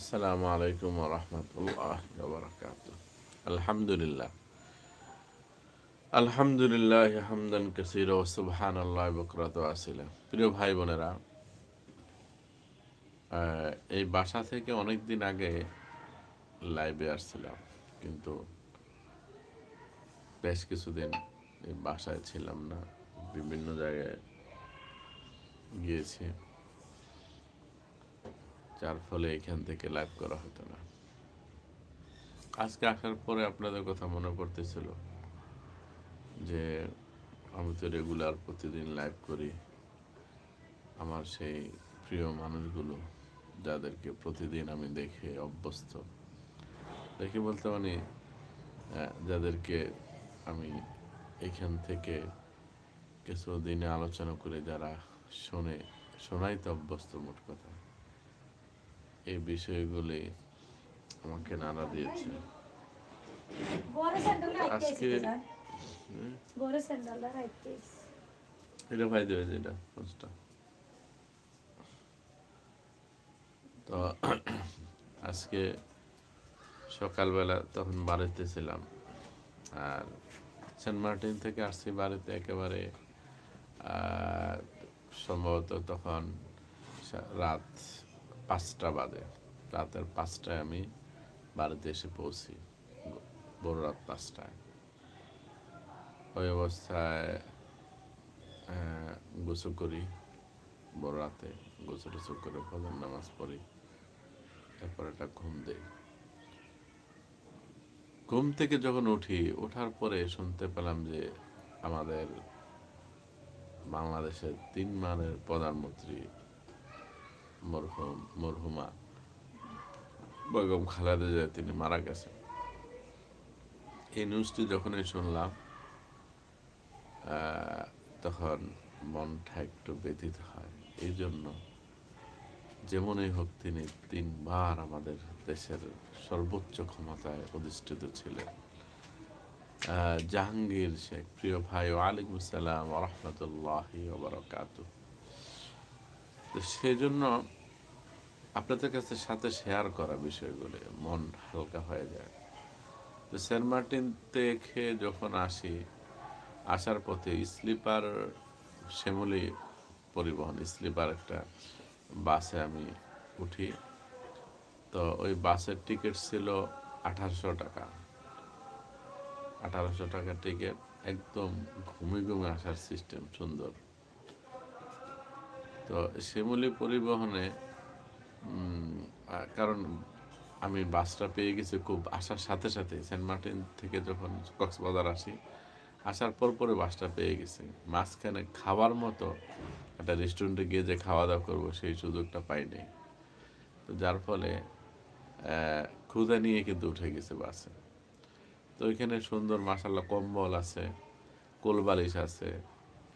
আসসালামু আলাইকুম রহমতুল্লাহ বারকাত আলহামদুলিল্লাহ। আলহামদুলিল্লাহ হামদান কাসির ও সুবহান আল্লাহ বকরাত আসিলা। প্রিয় ভাই বোনেরা এই বাসা থেকে অনেক দিন আগে লাইভে আসছিলাম, কিন্তু বেশ কিছুদিন এই বাসায় ছিলাম না, বিভিন্ন জায়গায় গিয়েছি। যার ফলে এখান থেকে লাইভ করা হতো না। আজকে আসার পরে আপনাদের কথা মনে পড়তেছিল যে আমি তো রেগুলার প্রতিদিন লাইভ করি। আমার সেই প্রিয় মানুষগুলো যাদেরকে প্রতিদিন আমি দেখে অভ্যস্ত। দেখে বলতে মানে আহ, যাদেরকে আমি এখান থেকে কিছু দিনে আলোচনা করে যারা শোনে শোনাই তো অভ্যস্ত মোট কথা। এই বিষয়গুলি আমাকে নাড়া দিয়েছে। আজকে। এটা ভাই দেবে যেটা পোস্টটা। তো আজকে সকালবেলা তখন বাড়িতে ছিলাম। আর সেন্ট মার্টিন থেকে আসছি বাড়িতে একেবারে আহ, সম্ভবত তখন রাত পাঁচটা বাজে। রাতের পাঁচটায় আমি বাড়িতে এসে পৌঁছি বড় রাত পাঁচটায়। ওই অবস্থায় গোসল করি বড় রাতে গোসল টোসল করে ফজর নামাজ পড়ি, তারপর একটা ঘুম দেই। ঘুম থেকে যখন উঠি, ওঠার পরে শুনতে পেলাম যে আমাদের বাংলাদেশের তিন মানের প্রধানমন্ত্রী মরহুম বেগম খালেদা জিয়া, তিনি মারা গেছেন। এই নিউজটি যখনই শুনলাম তখন মনটা একটু ব্যথিত হয়। এই জন্য যেমনই হোক, তিনি তিনবার আমাদের দেশের সর্বোচ্চ ক্ষমতায় অধিষ্ঠিত ছিলেন। জাহাঙ্গীর শেখ, প্রিয় ভাই ওয়ালাইকুম আসসালাম রহমতুল্লাহ বারকাত তো সেই জন্য আপনাদের কাছে সাথে শেয়ার করা বিষয়গুলো, মন হালকা হয়ে যায়। তো সেন্ট মার্টিন থেকে যখন আসি, আসার পথে স্লিপার শ্যামলি পরিবহন, স্লিপার একটা বাসে আমি উঠি। তো ওই বাসের টিকিট ছিল আঠারোশো টাকা। আঠারোশো টাকার টিকিট, একদম ঘুমে ঘুমে আসার সিস্টেম সুন্দর। তো শিমুলি পরিবহনে কারণ আমি বাসটা পেয়ে গেছি খুব আসার সাথে সাথে। সেন্ট মার্টিন থেকে যখন কক্সবাজার আসি, আসার পর পরে বাসটা পেয়ে গেছি। মাঝখানে খাওয়ার মতো একটা রেস্টুরেন্টে গিয়ে যে খাওয়া দাওয়া করব, সেই সুযোগটা পাইনি। তো যার ফলে ক্ষুদা নিয়ে কিন্তু উঠে গেছে বাসে। তো ওইখানে সুন্দর মাসাল্লাহ কম্বল আছে, কোল বালিশ আছে,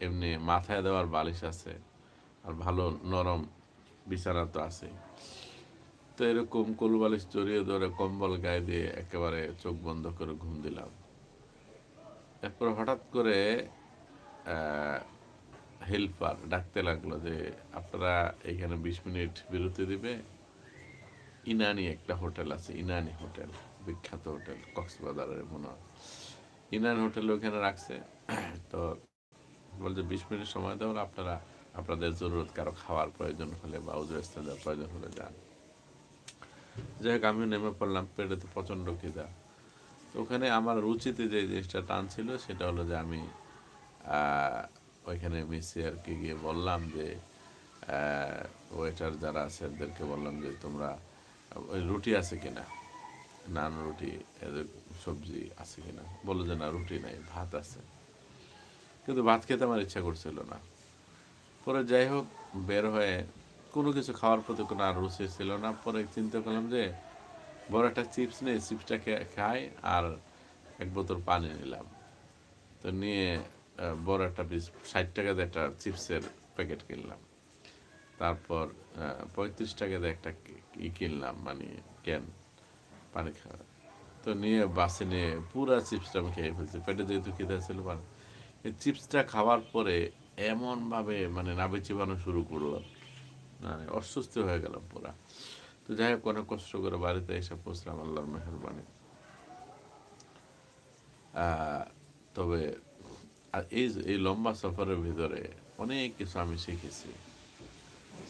এমনি মাথায় দেওয়ার বালিশ আছে। আর ভালো নরম বিছানা তো আছে তো এরকম কোল বালিশ জড়িয়ে ধরে কম্বল গায়ে দিয়ে একেবারে চোখ বন্ধ করে ঘুম দিলাম। এরপর হঠাৎ করে হেল্পার ডাকতে লাগল যে, আপনারা এখানে বিশ মিনিট বিরতি দিবে? ইনানি একটা হোটেল আছে, ইনানি হোটেল, বিখ্যাত হোটেল, কক্সবাজারের মনে হয়। ইনানি হোটেল ওখানে রাখছে। তো বলছে, বিশ মিনিট সময় দেওয়ার আপনারা আপনাদের জরুরত কারও খাওয়ার প্রয়োজন হলে বা উজু ইস্তেঞ্জার প্রয়োজন হলে যান। যাই হোক, আমিও নেমে পড়লাম, পেটে তো প্রচণ্ড খিদা। তো ওখানে আমার রুচিতে যে জিনিসটা টান ছিল সেটা হলো যে আমি ওইখানে মিসি আর কি গিয়ে বললাম যে ওয়েটার যারা আছে এদেরকে বললাম যে, তোমরা, ওই রুটি আছে কিনা? নান, রুটি এদের সবজি আছে কিনা? বলল যে, না, রুটি নাই, ভাত আছে। কিন্তু ভাত খেতে আমার ইচ্ছা করছিল না। পরে যাই হোক বের হয়ে কোনো কিছু খাওয়ার প্রতি কোনো আর রুচি ছিল না। পরে চিন্তা করলাম যে, বড় একটা চিপস নেই চিপসটা খাই আর এক বোতল পানি নিলাম। তো নিয়ে বড় একটা পিস ষাট টাকা দিয়ে একটা চিপসের প্যাকেট কিনলাম। তারপর পঁয়ত্রিশ টাকা দিয়ে একটা ই কিনলাম মানে ক্যান পানি খাওয়া তো নিয়ে বাসে নিয়ে পুরা চিপসটা আমি খেয়ে ফেলছি। পেটে যেহেতু খেতে ছিল পানি এই চিপসটা খাওয়ার পরে এমনভাবে মানে নাবে চিবানো শুরু করল। মানে অসুস্থ হয়ে গেলাম পুরা। তো যাই হোক, অনেক কষ্ট করে বাড়িতে এসে পৌঁছলাম আল্লাহর মেহরবানি। তবে এই এই লম্বা সফরের ভিতরে অনেক কিছু আমি শিখেছি।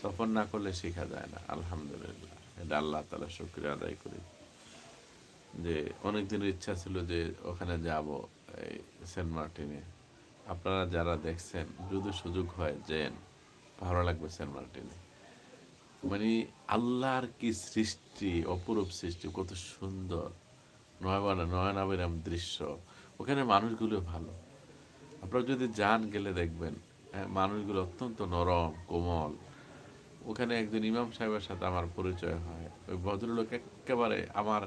সফর না করলে শেখা যায় না, আলহামদুলিল্লাহ। এটা আল্লাহ তালা শুক্রিয়া আদায় করি। যে অনেক দিনের ইচ্ছা ছিল যে ওখানে যাব এই সেন্ট মার্টিনে। আপনারা যারা দেখছেন যদি সুযোগ হয় যেন ভালো লাগবে সেন্ট মার্টিনে। মানে আল্লাহর কি সৃষ্টি অপরূপ সৃষ্টি কত সুন্দর। নয়ন নয়নাবিরাম দৃশ্য। ওখানে মানুষগুলো ভালো। আপনারা যদি যান গেলে দেখবেন হ্যাঁ, মানুষগুলো অত্যন্ত নরম কোমল। ওখানে একজন ইমাম সাহেবের সাথে আমার পরিচয় হয়। ওই ভদ্রলোক একেবারে আমার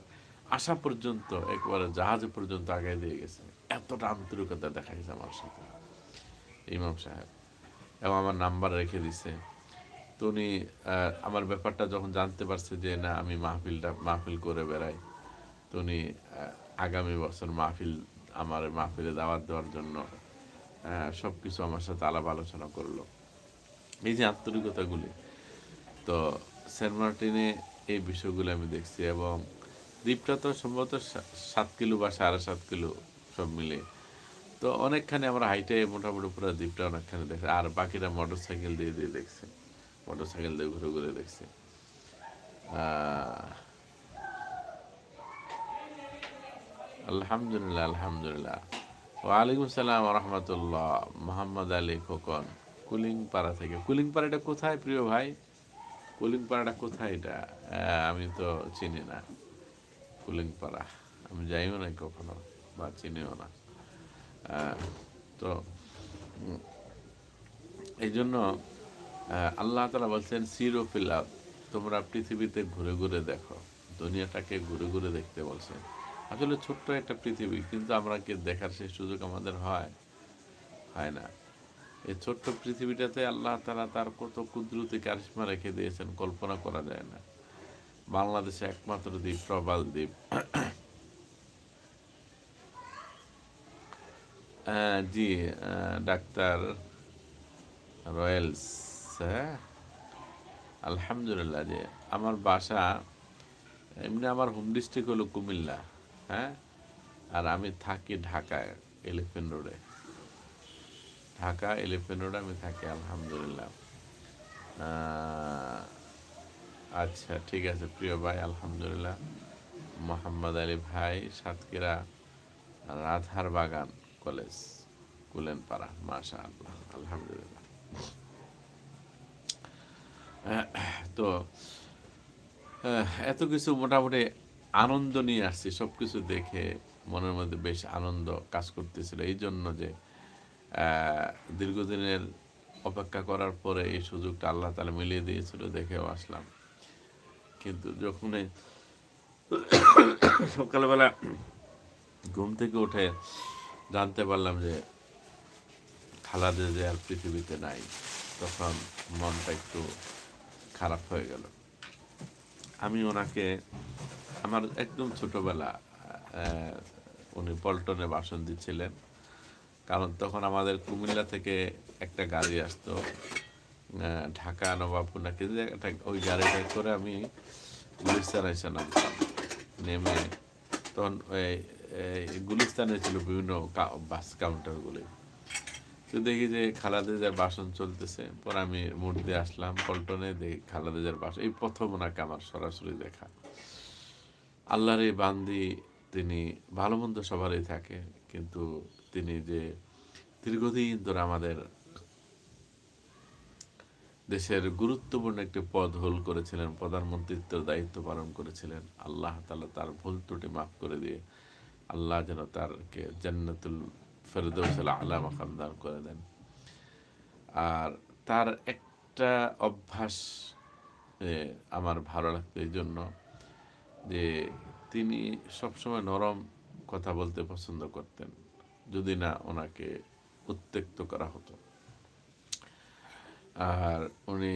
আসা পর্যন্ত একবারে জাহাজ পর্যন্ত আগে দিয়ে গেছে। এতটা আন্তরিকতা দেখা গেছে আমার সাথে। ইমাম সাহেব, এবং আমার নাম্বার রেখে দিছে। তো উনি আমার ব্যাপারটা যখন জানতে পারছে যে, না, আমি মাহফিলটা, মাহফিল করে বেড়াই। তো উনি আগামী বছর মাহফিল, আমার মাহফিলে দাওয়াত দেওয়ার জন্য সব কিছু আমার সাথে আলাপ আলোচনা করল। এই যে আন্তরিকতাগুলি, তো সেন্ট মার্টিনে এই বিষয়গুলো আমি দেখছি এবং দ্বীপটা তো সম্ভবত সাত কিলো বা সাড়ে সাত কিলো সব মিলে তো অনেকখানি আমরা হাইটে মোটামুটি পুরো দ্বীপটা অনেকখানি দেখছে। আর বাকিরা মোটর সাইকেল দিয়ে দিয়ে দেখছে। মোটর সাইকেল দিয়ে ঘুরে ঘুরে দেখছে। আলহামদুলিল্লাহ আলহামদুলিল্লাহ। ওয়ালাইকুম সালাম রহমতুল্লাহ। মোহাম্মদ আলী খোকন কুলিং পাড়া থেকে। কুলিং পাড়াটা কোথায় প্রিয় ভাই? কুলিং পাড়াটা কোথায় এটা? আমি তো চিনি না। কুলিং পাড়া আমি যাইও না কখনো। বা চিনিও না তো এই জন্য আল্লাহ তালা বলছেন, সিরো ফিলাপ তোমরা পৃথিবীতে ঘুরে ঘুরে দেখো। দুনিয়াটাকে ঘুরে ঘুরে দেখতে বলছেন। আসলে ছোট্ট একটা পৃথিবী, কিন্তু আমরা কি দেখার সেই সুযোগ আমাদের হয়? হয় না। এই ছোট্ট পৃথিবীটাতে আল্লাহ তারা তার কত কুদরতি কারিশমা রেখে দিয়েছেন, কল্পনা করা যায় না। বাংলাদেশে একমাত্র দ্বীপ, প্রবাল দ্বীপ। জি ডাক্তার রয়েলস হ্যাঁ আলহামদুলিল্লাহ যে আমার বাসা এমনি আমার হোম ডিস্ট্রিক্ট হলো কুমিল্লা হ্যাঁ? আর আমি থাকি ঢাকায় এলিফেন্ট রোডে। ঢাকা এলিফেন্ট রোডে আমি থাকি, আলহামদুলিল্লাহ। আচ্ছা ঠিক আছে, প্রিয় ভাই, আলহামদুলিল্লাহ। মোহাম্মদ আলী ভাই, সাতক্ষীরা রাধার বাগান। কলেজ কুলেনপাড়া মাশা আল্লাহ আলহামদুলিল্লাহ তো এত কিছু মোটামুটি আনন্দ নিয়ে আসছি সব কিছু দেখে মনের মধ্যে বেশ আনন্দ কাজ করতেছিল। এই জন্য যে দীর্ঘদিনের অপেক্ষা করার পরে এই সুযোগটা আল্লাহ তালা মিলিয়ে দিয়েছিল, দেখেও আসলাম। কিন্তু যখন সকালবেলা ঘুম থেকে উঠে জানতে পারলাম যে খালাদে যে আর পৃথিবীতে নাই, তখন মনটা একটু খারাপ হয়ে গেল। আমি ওনাকে, আমার একদম ছোটোবেলা উনি পল্টনে বাসন দিচ্ছিলেন। কারণ তখন আমাদের কুমিল্লা থেকে একটা গাড়ি আসতো ঢাকা নবাবপুর নাকি একটা- ওই গাড়িটা করে আমি গুলিস্তান এসে নামতাম। নেমে তখন ওই গুলিস্তানে ছিল বিভিন্ন বাস কাউন্টারগুলি তো দেখি যে খালাদেজার বাসন চলতেছে, পর আমি মোড় আসলাম, পল্টনে দেখি খালাদেজার বাসন এই প্রথম ওনাকে আমার সরাসরি দেখা। আল্লাহর এই বান্দি তিনি ভালো মন্দ সবারই থাকে, কিন্তু তিনি যে দীর্ঘদিন ধরে আমাদের দেশের গুরুত্বপূর্ণ একটি পদ হোল করেছিলেন, প্রধানমন্ত্রীত্বের দায়িত্ব পালন করেছিলেন, আল্লাহ তালা তার ভুল ত্রুটি মাফ করে দিয়ে আল্লাহ যেন তারকে জান্নাতুল ফেরদৌসাল আলা মাকাম দান করে দেন। আর তার একটা অভ্যাস আমার ভালো লাগতো এই জন্য যে তিনি সবসময় নরম কথা বলতে পছন্দ করতেন, যদি না ওনাকে উত্তেক্ত করা হতো। আর উনি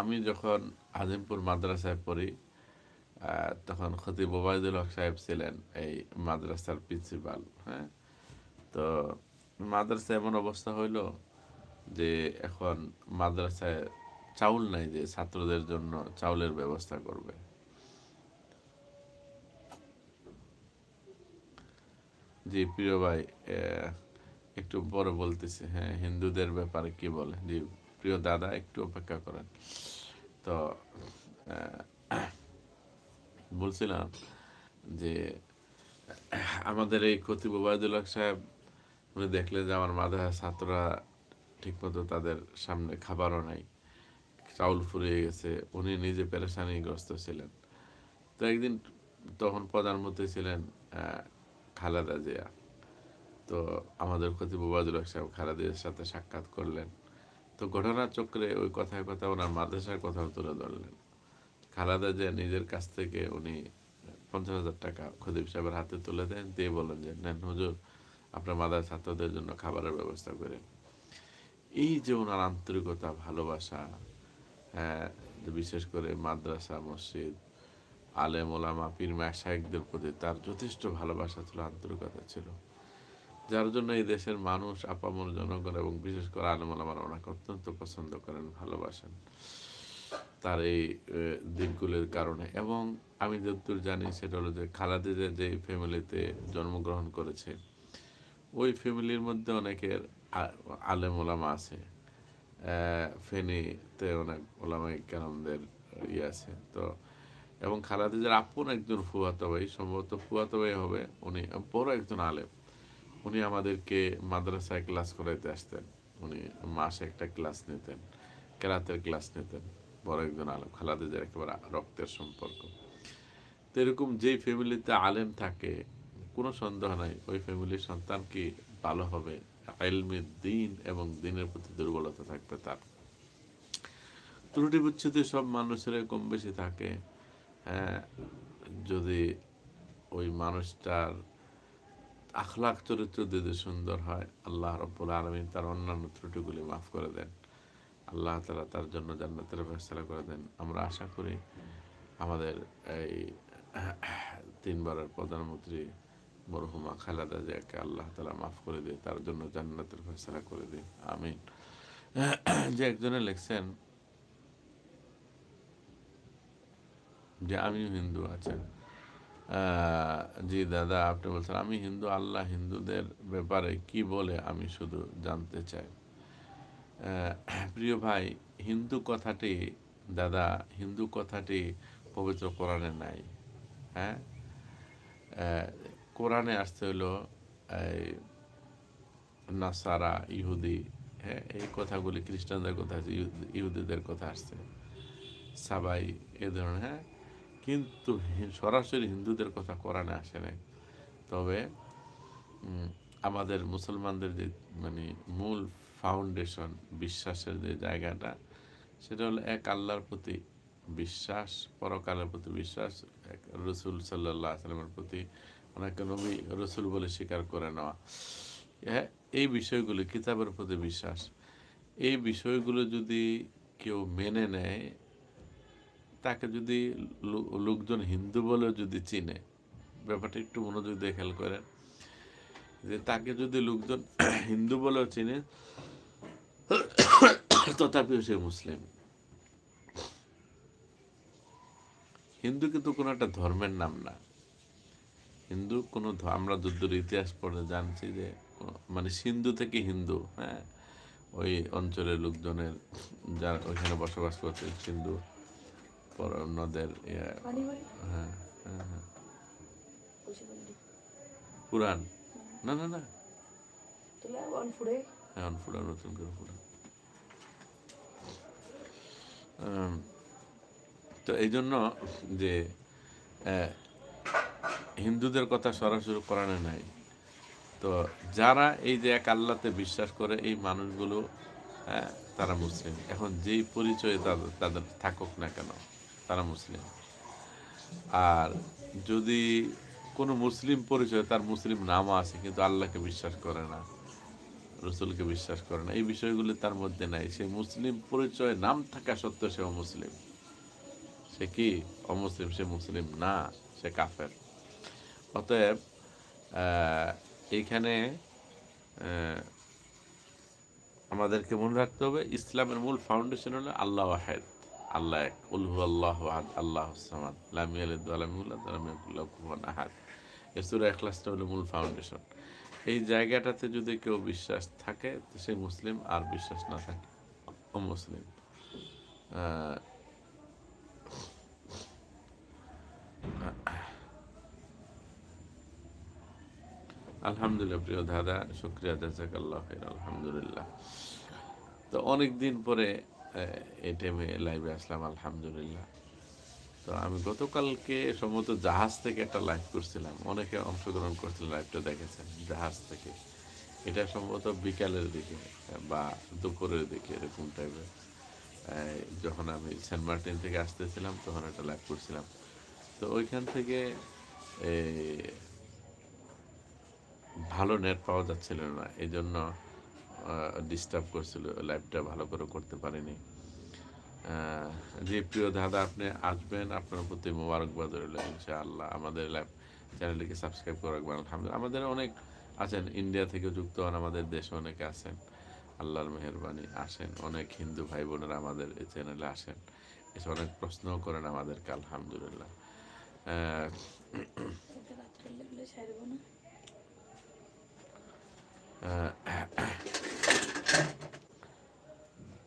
আমি যখন আজিমপুর মাদ্রাসায় পড়ি তখন খতিব ওবায়দুল হক সাহেব ছিলেন এই মাদ্রাসার প্রিন্সিপাল হ্যাঁ? তো মাদ্রাসা এমন অবস্থা হইল যে এখন মাদ্রাসায় চাউল নাই যে ছাত্রদের জন্য চাউলের ব্যবস্থা করবে। জি, প্রিয় ভাই একটু পরে বলতেছি হ্যাঁ হিন্দুদের ব্যাপারে কি বলে? জি, প্রিয় দাদা, একটু অপেক্ষা করেন। তো বলছিলাম যে, আমাদের এই খতিব ওবায়দুল সাহেব, উনি দেখলেন যে আমার মাদ্রাসা ছাত্ররা ঠিকমতো তাদের সামনে খাবারও নাই, চাউল ফুরিয়ে গেছে, উনি নিজে পেরেশানিগ্রস্ত ছিলেন। তো একদিন তখন প্রধানমন্ত্রী ছিলেন খালেদা জিয়া। তো আমাদের খতিব ওবায়দুল সাহেব খালেদা সাথে সাক্ষাৎ করলেন। তো ঘটনার চক্রে ওই কথায় কথা ওনার মাদ্রাসার কথাও তুলে ধরলেন। খালেদা যে নিজের কাছ থেকে উনি পঞ্চাশ হাজার টাকা খদিব সাহেবের হাতে তুলে দেন, দিয়ে বলেন যে, নেন হুজুর, আপনার মাদার ছাত্রদের জন্য খাবারের ব্যবস্থা করেন এই যে ওনার আন্তরিকতা, ভালোবাসা হ্যাঁ বিশেষ করে মাদ্রাসা, মসজিদ, আলেম, ওলামা, পীর শাহেকদের প্রতি তার যথেষ্ট ভালোবাসা ছিল, আন্তরিকতা ছিল। যার জন্য এই দেশের মানুষ আপামর জনগণ এবং বিশেষ করে আলেম ওলামারা ওনাকে অত্যন্ত পছন্দ করেন, ভালোবাসেন। তার এই দিকগুলোর কারণে। এবং আমি যতদূর জানি সেটা হলো যে খালাদিজা যে ফ্যামিলিতে জন্মগ্রহণ করেছে, ওই ফ্যামিলির মধ্যে অনেকের আলেম ওলামা আছে ফেনীতে অনেক ওলামাই কালামদের ইয়ে আছে। তো, এবং খালাদিজার আপন একজন ফুয়াতো ভাই সম্ভবত ফুয়াতো ভাই হবে, উনি বড় একজন আলেম। উনি আমাদেরকে মাদ্রাসায় ক্লাস করাইতে আসতেন, উনি মাসে একটা ক্লাস নিতেন, কেরাতের ক্লাস নিতেন। বড় একজন আলেম খালাদিজার একেবারে রক্তের সম্পর্ক। তো এরকম যেই ফ্যামিলিতে আলেম থাকে, কোনো সন্দেহ নাই, ওই ফ্যামিলির সন্তান কি ভালো হবে? আইলমে দিন এবং দিনের প্রতি দুর্বলতা থাকবে তার। ত্রুটি বিচ্ছুতি সব মানুষের কম বেশি থাকে। হ্যাঁ যদি ওই মানুষটার আখলাখ চরিত্র যদি সুন্দর হয়, আল্লাহ রব্বুল আলমিন তার অন্যান্য ত্রুটিগুলি মাফ করে দেন। আল্লাহ তালা তার জন্য জান্নাতের ফেসলা করে দেন। আমরা আশা করি আমাদের এই তিনবারের প্রধানমন্ত্রী মরহুমা খালেদা জিয়াকে আল্লাহ তালা মাফ করে দিয়ে তার জন্য জান্নাতের ফেসলা করে দিন। আমিন। যে একজনে লিখছেন যে আমিও হিন্দু আছেন। জি দাদা, আপনি বলছেন, আমি হিন্দু, আল্লাহ হিন্দুদের ব্যাপারে কি বলে আমি শুধু জানতে চাই? প্রিয় ভাই, হিন্দু কথাটি, দাদা, হিন্দু কথাটি পবিত্র কোরআনে নাই হ্যাঁ? কোরআনে আসতে হলো, এই নাসারা, ইহুদি হ্যাঁ? এই কথাগুলি খ্রিস্টানদের কথা আছে ইহুদি- ইহুদিদের কথা আসছে, সাবাই, এ ধরনের হ্যাঁ? কিন্তু সরাসরি হিন্দুদের কথা কোরআনে আসে নাই। তবে আমাদের মুসলমানদের যে মানে মূল ফাউন্ডেশন বিশ্বাসের যে জায়গাটা, সেটা হলো এক আল্লাহর প্রতি বিশ্বাস, পরকালের প্রতি বিশ্বাস, এক রসুল সাল্লাহ আসলামের প্রতি অনেক নবী, রসুল বলে স্বীকার করে নেওয়া। হ্যাঁ এই বিষয়গুলো কিতাবের প্রতি বিশ্বাস। এই বিষয়গুলো যদি কেউ মেনে নেয়, তাকে যদি লোকজন হিন্দু বলে যদি চিনে, ব্যাপারটা একটু মনোযোগ দিয়ে খেয়াল করেন, যে তাকে যদি লোকজন হিন্দু বলেও চিনে তথাপিও সে মুসলিম। হিন্দু কিন্তু কোনো একটা ধর্মের নাম না। হিন্দু কোনো আমরা যুদ্ধের ইতিহাস পড়ে জানছি যে মানে সিন্ধু থেকে হিন্দু হ্যাঁ? ওই অঞ্চলের লোকজনের যারা ওইখানে বসবাস করছে সিন্ধু পর- নদের ইয়ে, হ্যাঁ হ্যাঁ হ্যাঁ। পুরাণ। না না না। এখন পুরাণ নতুন করে উম, তো এই জন্য যে হিন্দুদের কথা সরাসরি কোরআনে নাই। তো যারা এই যে এক আল্লাহতে বিশ্বাস করে এই মানুষগুলো হ্যাঁ তারা মুসলিম। এখন যেই পরিচয়ে তাদের তাদের থাকুক না কেন তারা মুসলিম। আর যদি কোনো মুসলিম পরিচয় তার মুসলিম নামও আছে কিন্তু আল্লাহকে বিশ্বাস করে না। রসুলকে বিশ্বাস করে না। এই বিষয়গুলি তার মধ্যে নাই। সে মুসলিম পরিচয় নাম থাকা সত্ত্বেও সে অমুসলিম। সে কি অমুসলিম? সে মুসলিম না, সে কাফের। অতএব এইখানে আমাদেরকে মনে রাখতে হবে, ইসলামের মূল ফাউন্ডেশন হলো আল্লাহ ওয়াহেদ। আল্লাহ এক। উলহু আল্লাহ আহাদ, আল্লাহ সামাদ। লাম ইয়ালিদ ওয়া লাম ইউলাদ ওয়া লাম ইয়াকুল লাহু কুফুয়ান আহাদ। এই সূরা ইখলাসটা হলো মূল ফাউন্ডেশন এই জায়গাটাতে যদি কেউ বিশ্বাস থাকে সে মুসলিম, আর বিশ্বাস না থাকে অমুসলিম আলহামদুলিল্লাহ, প্রিয় দাদা, শুক্রিয়া জাজাক আল্লাহ আলহামদুলিল্লাহ। তো অনেক দিন পরে এই টাইমে লাইভে আসলাম, আলহামদুলিল্লাহ। তো আমি গতকালকে সম্ভবত জাহাজ থেকে একটা লাইভ করছিলাম। অনেকে অংশগ্রহণ করছিলেন লাইভটা দেখেছেন, জাহাজ থেকে। এটা সম্ভবত বিকালের দিকে বা দুপুরের দিকে এরকম টাইপের যখন আমি সেন্ট মার্টিন থেকে আসতেছিলাম, তখন একটা লাইভ করছিলাম। তো ওইখান থেকে ভালো নেট পাওয়া যাচ্ছিল না। এই জন্য ডিস্টার্ব করছিল। লাইভটা ভালো করে করতে পারিনি। যে প্রিয় দাদা আপনি আসবেন, আপনার প্রতি মোবারকবাদ রইল, ইনশাআল্লাহ। আমাদের চ্যানেলটিকে সাবস্ক্রাইব করে রাখবেন। আলহামদুলিল্লাহ, আমাদের অনেক আছেন, ইন্ডিয়া থেকে যুক্ত হন আমাদের দেশে অনেকে আছেন। আল্লাহর মেহরবানি আসেন, অনেক হিন্দু ভাই বোনেরা আমাদের এই চ্যানেলে আসেন। এসে অনেক প্রশ্নও করেন আমাদেরকে, আলহামদুলিল্লাহ।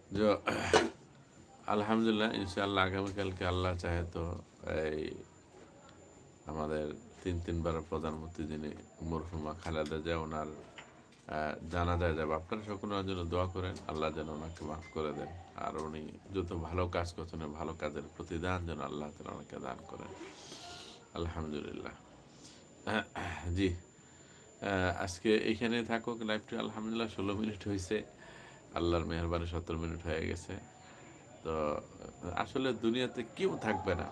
যে আলহামদুলিল্লাহ, ইনশাআল্লাহ আগামীকালকে আল্লাহ চাহে তো এই আমাদের তিন তিনবার প্রধানমন্ত্রী যিনি মরহুমা খালেদা জিয়া, ওনার জানা যায় যাবে। আপনারা সকলে ওনার জন্য দোয়া করেন, আল্লাহ যেন ওনাকে মাফ করে দেন। আর উনি যত ভালো কাজ করছেন ভালো কাজের প্রতিদান যেন আল্লাহ তালা ওনাকে দান করেন। আলহামদুলিল্লাহ। জি। আজকে এইখানে থাকুক, লাইভটি আলহামদুলিল্লাহ, ষোলো মিনিট হয়েছে আল্লাহর মেহরবানি সতেরো মিনিট হয়ে গেছে। তো আসলে দুনিয়াতে কেউ থাকবে না।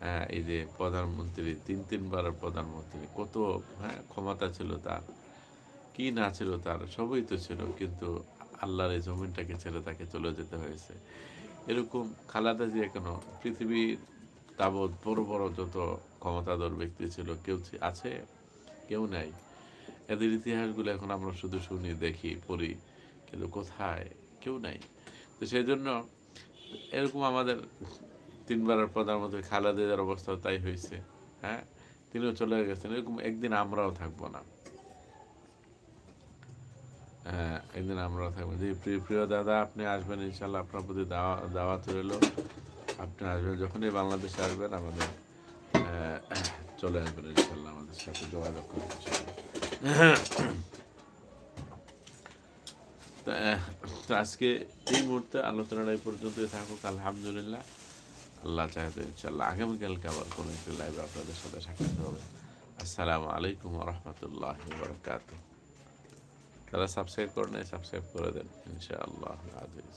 হ্যাঁ, এই যে প্রধানমন্ত্রী তিন তিনবার প্রধানমন্ত্রী কত হ্যাঁ ক্ষমতা ছিল তার কি না ছিল তার সবই তো ছিল কিন্তু আল্লাহর এই জমিনটাকে ছেড়ে তাকে চলে যেতে হয়েছে। এরকম খালাদা জিয়া কেন? পৃথিবীর তাবৎ বড় বড় যত ক্ষমতাধর ব্যক্তি ছিল কেউ আছে? কেউ নাই। এদের ইতিহাসগুলো এখন আমরা শুধু শুনি দেখি পড়ি কিন্তু কোথায়? কেউ নাই। তো সেই জন্য এরকম আমাদের তিনবারের প্রধানমন্ত্রী খালেদা জিয়ার অবস্থা তাই হয়েছে হ্যাঁ? তিনিও চলে গেছেন, এরকম একদিন আমরাও থাকব না। হ্যাঁ একদিন আমরাও থাকব যে প্রিয় প্রিয় দাদা, আপনি আসবেন ইনশাল্লাহ আপনার প্রতি দাওয়া দাওয়াত রইল। আপনি আসবেন যখনই বাংলাদেশে আসবেন, আমাদের চলে আসবেন ইনশাল্লাহ আমাদের সাথে যোগাযোগ করবেন। ইনশাল্লাহ। তো, আজকে এই মুহূর্তে আলোচনাটা এই পর্যন্ত থাকুক আলহামদুলিল্লাহ। আল্লাহ চাহিদ ইনশাল্লাহ আগামীকালকে আবার কোনো একটি লাইভে আপনাদের সাথে সাক্ষাৎ হবে। আসসালামু আলাইকুম রহমতুল্লাহ বরকাত তারা সাবস্ক্রাইব করে নেয় সাবস্ক্রাইব করে দেন ইনশাআল্লাহ। আজিজ